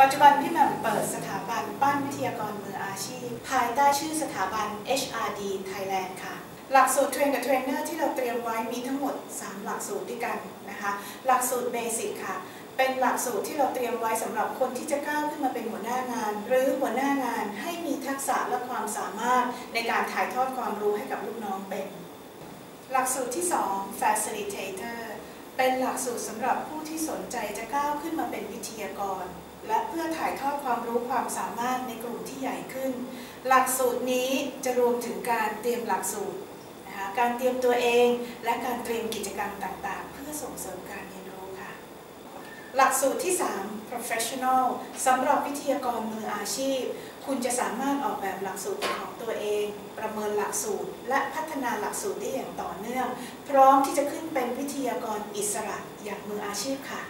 ปัจจุบันพี่แหม่มเปิดสถาบันปั้นวิทยากรมืออาชีพ ภายใต้ชื่อสถาบัน HRD Thailand ค่ะ หลักสูตรเทรนกับเทรนเนอร์ที่เราเตรียมไว้มีทั้งหมด 3 หลักสูตรด้วยกันนะคะ หลักสูตรเบสิกค่ะ เป็นหลักสูตรที่เราเตรียมไว้สำหรับคนที่จะก้าวขึ้นมาเป็นหัวหน้างาน หรือหัวหน้างานให้มีทักษะและความสามารถในการถ่ายทอดความรู้ให้กับลูกน้องเป็น หลักสูตรที่ 2 Facilitator เป็นหลักสูตรสำหรับผู้ที่สนใจจะก้าวขึ้นมาเป็นวิทยากร และเพื่อถ่ายทอดความรู้ความสามารถในกลุ่มที่ใหญ่ขึ้น หลักสูตรนี้จะรวมถึงการเตรียมหลักสูตรนะคะการเตรียมตัวเอง และการเตรียมกิจกรรมต่างๆ เพื่อส่งเสริมการเรียนรู้ หลักสูตรที่ 3 professional สำหรับวิทยากรมืออาชีพ คุณจะสามารถออกแบบหลักสูตรของตัวเอง ประเมินหลักสูตร และพัฒนาหลักสูตรได้อย่างต่อเนื่อง พร้อมที่จะขึ้นเป็นวิทยากรอิสระอย่างมืออาชีพค่ะ